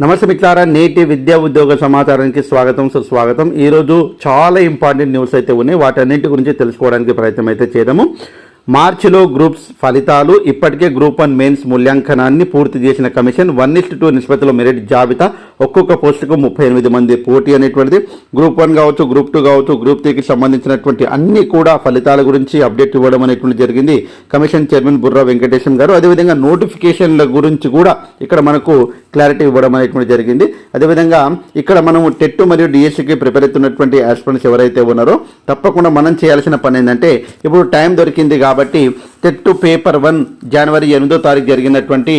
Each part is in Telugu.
నమస్తే మిత్రులారా నేటి విద్యా ఉద్యోగ సమాచారానికి స్వాగతం సుస్వాగతం. ఈరోజు చాలా ఇంపార్టెంట్ న్యూస్ అయితే ఉన్నాయి. వాటన్నింటి గురించి తెలుసుకోవడానికి ప్రయత్నం అయితే చేద్దాము. మార్చిలో గ్రూప్స్ ఫలితాలు ఇప్పటికే గ్రూప్ వన్ మెయిన్స్ మూల్యాంకనాన్ని పూర్తి చేసిన commission one is to two నిష్పత్తిలో మెరిట్ జాబితా ఒక్కొక్క పోస్టుకు ముప్పై ఎనిమిది మంది పోటీ అనేటువంటిది. గ్రూప్ వన్ కావచ్చు గ్రూప్ టూ కావచ్చు గ్రూప్ త్రీకి సంబంధించినటువంటి అన్ని కూడా ఫలితాల గురించి అప్డేట్ ఇవ్వడం అనేటువంటి జరిగింది. కమిషన్ చైర్మన్ బుర్రా వెంకటేశం గారు అదేవిధంగా నోటిఫికేషన్ల గురించి కూడా ఇక్కడ మనకు క్లారిటీ ఇవ్వడం అనేటువంటి జరిగింది. అదేవిధంగా ఇక్కడ మనము టెట్ మరియు డిఎస్సికి ప్రిపేర్ అవుతున్నటువంటి ఆస్పిరెంట్స్ ఎవరైతే ఉన్నారో తప్పకుండా మనం చేయాల్సిన పని ఏంటంటే ఇప్పుడు టైం దొరికింది కాబట్టి టెట్ పేపర్ వన్ జనవరి ఎనిమిదో తారీఖు జరిగినటువంటి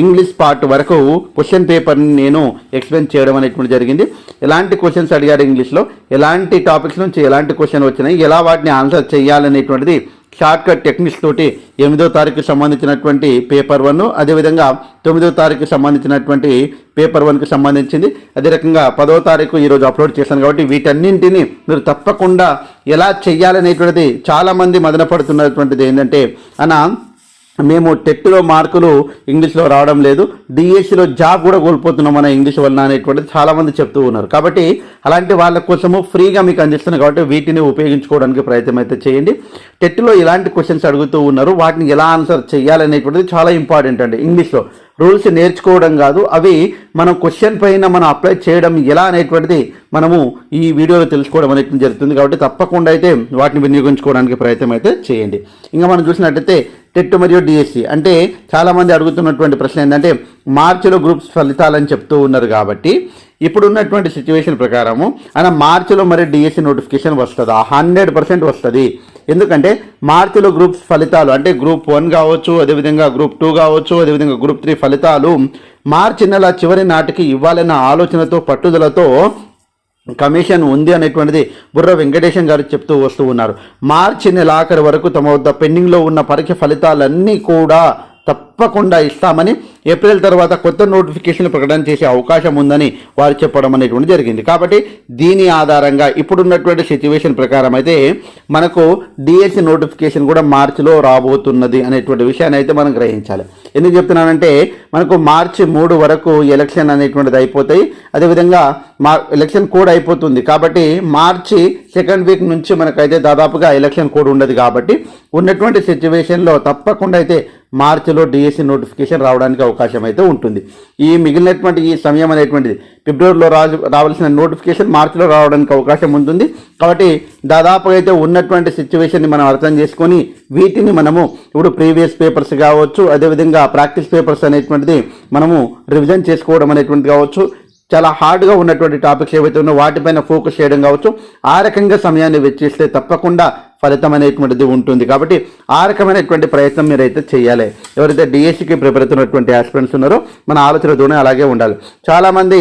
ఇంగ్లీష్ పార్ట్ వరకు క్వశ్చన్ పేపర్ని నేను ఎక్స్ప్లెయిన్ చేయడం అనేటువంటి జరిగింది. ఎలాంటి క్వశ్చన్స్ అడిగారు ఇంగ్లీష్లో ఎలాంటి టాపిక్స్ నుంచి ఎలాంటి క్వశ్చన్ వచ్చినాయి? ఎలా వాటిని ఆన్సర్ చేయాలనేటువంటిది షార్ట్ కట్ టెక్నిక్స్ తోటి ఎనిమిదో తారీఖు సంబంధించినటువంటి పేపర్ వన్ అదేవిధంగా తొమ్మిదో తారీఖు సంబంధించినటువంటి పేపర్ వన్కి సంబంధించింది. అదే రకంగా పదో తారీఖు ఈరోజు అప్లోడ్ చేశాను కాబట్టి వీటన్నింటినీ మీరు తప్పకుండా ఎలా చెయ్యాలనేటువంటిది చాలామంది మదనపడుతున్నటువంటిది ఏంటంటే అన్న మేము టెట్లో మార్కులు ఇంగ్లీష్లో రావడం లేదు డిఎస్సిలో జాబ్ కూడా కోల్పోతున్నాం మన ఇంగ్లీష్ వలన అనేటువంటిది చాలామంది చెప్తూ ఉన్నారు. కాబట్టి అలాంటి వాళ్ళ కోసము ఫ్రీగా మీకు అందిస్తున్నాం కాబట్టి వీటిని ఉపయోగించుకోవడానికి ప్రయత్నం అయితే చేయండి. టెట్లో ఇలాంటి క్వశ్చన్స్ అడుగుతూ ఉన్నారు. వాటిని ఎలా ఆన్సర్ చేయాలనేటువంటిది చాలా ఇంపార్టెంట్ అండి. ఇంగ్లీష్లో రూల్స్ నేర్చుకోవడం కాదు అవి మనం క్వశ్చన్ పైన మనం అప్లై చేయడం ఎలా అనేటువంటిది మనము ఈ వీడియోలో తెలుసుకోవడం అనేది జరుగుతుంది. కాబట్టి తప్పకుండా అయితే వాటిని వినియోగించుకోవడానికి ప్రయత్నం అయితే చేయండి. ఇంకా మనం చూసినట్టయితే టెట్ మరియు డిఎస్సి. అంటే చాలామంది అడుగుతున్నటువంటి ప్రశ్న ఏంటంటే మార్చిలో గ్రూప్స్ ఫలితాలని చెప్తూ ఉన్నారు కాబట్టి ఇప్పుడు ఉన్నటువంటి సిచ్యువేషన్ ప్రకారము ఆయన మార్చిలో మరి డిఎస్సి నోటిఫికేషన్ వస్తుందా? హండ్రెడ్ పర్సెంట్ వస్తుంది. ఎందుకంటే మార్చిలో గ్రూప్స్ ఫలితాలు అంటే గ్రూప్ వన్ కావచ్చు అదేవిధంగా గ్రూప్ టూ కావచ్చు అదేవిధంగా గ్రూప్ త్రీ ఫలితాలు మార్చి నెల చివరి నాటికి ఇవ్వాలన్న ఆలోచనతో పట్టుదలతో కమిషన్ ఉంది అనేటువంటిది బుర్ర వెంకటేశం గారు చెప్తూ వస్తూ ఉన్నారు. మార్చి నెలాఖరు వరకు తమ వద్ద పెండింగ్లో ఉన్న పరీక్ష ఫలితాలన్నీ కూడా తప్పకుండా ఇస్తామని ఏప్రిల్ తర్వాత కొత్త నోటిఫికేషన్ ప్రకటన చేసే అవకాశం ఉందని వారు చెప్పడం అనేటువంటి జరిగింది. కాబట్టి దీని ఆధారంగా ఇప్పుడున్నటువంటి సిచ్యువేషన్ ప్రకారం అయితే మనకు డిఎస్సి నోటిఫికేషన్ కూడా మార్చిలో రాబోతున్నది అనేటువంటి విషయాన్ని అయితే మనం గ్రహించాలి. ఎందుకు చెప్తున్నానంటే మనకు మార్చి మూడు వరకు ఎలక్షన్ అనేటువంటిది అయిపోతాయి. అదేవిధంగా మా ఎలక్షన్ కోడ్ అయిపోతుంది. కాబట్టి మార్చి సెకండ్ వీక్ నుంచి మనకైతే దాదాపుగా ఎలక్షన్ కోడ్ ఉండదు కాబట్టి ఉన్నటువంటి సిచ్యువేషన్లో తప్పకుండా అయితే మార్చిలో డిఎస్సి నోటిఫికేషన్ రావడానికి అవకాశం అయితే ఉంటుంది. ఈ మిగిలినటువంటి ఈ సమయం అనేటువంటిది ఫిబ్రవరిలో రాజు రావాల్సిన నోటిఫికేషన్ మార్చిలో రావడానికి అవకాశం ఉంటుంది. కాబట్టి దాదాపుగా అయితే ఉన్నటువంటి సిచ్యువేషన్ని మనం అర్థం చేసుకొని వీటిని మనము ఇప్పుడు ప్రీవియస్ పేపర్స్ కావచ్చు అదేవిధంగా ప్రాక్టీస్ పేపర్స్ అనేటువంటిది మనము రివిజన్ చేసుకోవడం అనేటువంటిది కావచ్చు చాలా హార్డ్గా ఉన్నటువంటి టాపిక్స్ ఏవైతే ఉన్నాయో వాటిపైన ఫోకస్ చేయడం కావచ్చు ఆ రకంగా సమయాన్ని వెచ్చిస్తే తప్పకుండా ఫలితం అనేటువంటిది ఉంటుంది. కాబట్టి ఆ రకమైనటువంటి ప్రయత్నం మీరైతే చేయాలి. ఎవరైతే డిఎస్సికి ప్రిపేర్ అవుతున్నటువంటి ఆస్పిరెంట్స్ ఉన్నారో మన ఆలోచనతోనే అలాగే ఉండాలి. చాలామంది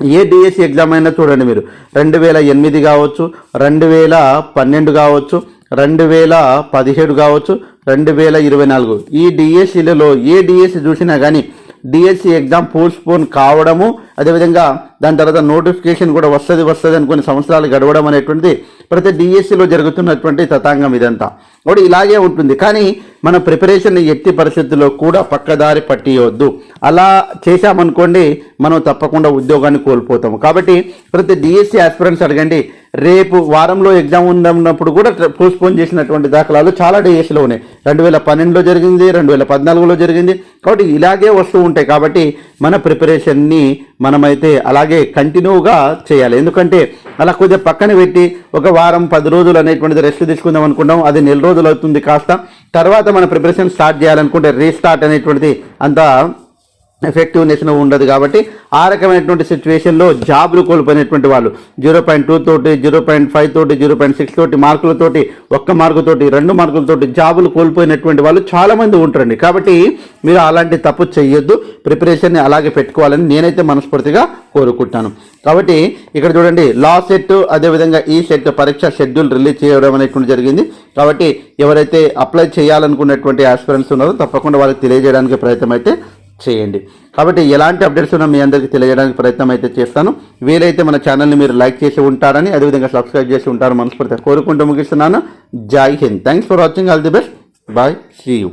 ఏ డిఎస్సి ఎగ్జామ్ అయినా చూడండి మీరు. రెండు వేల ఎనిమిది కావచ్చు రెండు వేల పన్నెండు కావచ్చు రెండు వేల పదిహేడు కావచ్చు రెండు వేల ఇరవై నాలుగు. ఈ డిఎస్సిలలో ఏ డిఎస్సి చూసినా కానీ డిఎస్సి ఎగ్జామ్ పోస్ట్పోన్ కావడము అదేవిధంగా దాని తర్వాత నోటిఫికేషన్ కూడా వస్తుంది వస్తుంది అని కొన్ని సంవత్సరాలు గడవడం అనేటువంటిది ప్రతి డిఎస్సిలో జరుగుతున్నటువంటి తతాంగం ఇదంతా. కూడా ఇలాగే ఉంటుంది. కానీ మన ప్రిపరేషన్ ఎట్టి పరిస్థితుల్లో కూడా పక్కదారి పట్టియవద్దు అలా చేశామనుకోండి మనం తప్పకుండా ఉద్యోగాన్ని కోల్పోతాము కాబట్టి ప్రతి డిఎస్సి ఆస్పిరెంట్స్ అడగండి రేపు వారంలో ఎగ్జామ్ ఉన్నప్పుడు కూడా పోస్ట్పోన్ చేసినటువంటి దాఖలాలు చాలా డిఎస్సిలో ఉన్నాయి. రెండు వేల పన్నెండులో జరిగింది రెండు వేల పద్నాలుగులో జరిగింది. కాబట్టి ఇలాగే వస్తూ ఉంటాయి. కాబట్టి మన ప్రిపరేషన్ని మనమైతే అలాగే కంటిన్యూగా చేయాలి. ఎందుకంటే అలా కొద్దిగా పక్కన పెట్టి ఒక వారం పది రోజులు అనేటువంటిది రెస్ట్ తీసుకుందాం అనుకుంటాం అది నెల రోజులు అవుతుంది కాస్త. తర్వాత మన ప్రిపరేషన్ స్టార్ట్ చేయాలనుకుంటే రీస్టార్ట్ అనేటువంటిది అంత ఎఫెక్టివ్నెస్ ఉండదు కాబట్టి ఆ రకమైనటువంటి సిచ్యువేషన్లో జాబులు కోల్పోయినటువంటి వాళ్ళు జీరో పాయింట్ టూ తోటి జీరో పాయింట్ ఫైవ్ తోటి జీరో పాయింట్ సిక్స్ తోటి మార్కులతోటి ఒక్క మార్కుతోటి రెండు మార్కులతోటి జాబులు కోల్పోయినటువంటి వాళ్ళు చాలామంది ఉంటారండి. కాబట్టి మీరు అలాంటి తప్పు చేయొద్దు ప్రిపరేషన్ని అలాగే పెట్టుకోవాలని నేనైతే మనస్ఫూర్తిగా కోరుకుంటాను. కాబట్టి ఇక్కడ చూడండి లా సెట్ అదేవిధంగా e ఈ సెట్ పరీక్ష షెడ్యూల్ రిలీజ్ చేయడం అనేటువంటి జరిగింది. కాబట్టి ఎవరైతే అప్లై చేయాలనుకున్నటువంటి ఆస్పిరెంట్స్ ఉన్నారో తప్పకుండా వాళ్ళకి తెలియజేయడానికి ప్రయత్నం అయితే చేయండి. కాబట్టి ఎలాంటి అప్డేట్స్ ఉన్నా మీ అందరికీ తెలియజేయడానికి ప్రయత్నం అయితే చేస్తాను. వీలైతే మన ఛానల్ని మీరు లైక్ చేసి ఉంటారని అదేవిధంగా సబ్స్క్రైబ్ చేసి ఉంటారు మనస్ఫూర్తిగా కోరుకుంటూ ముగిస్తున్నాను. జై Hind. Thanks for watching all the best bye see you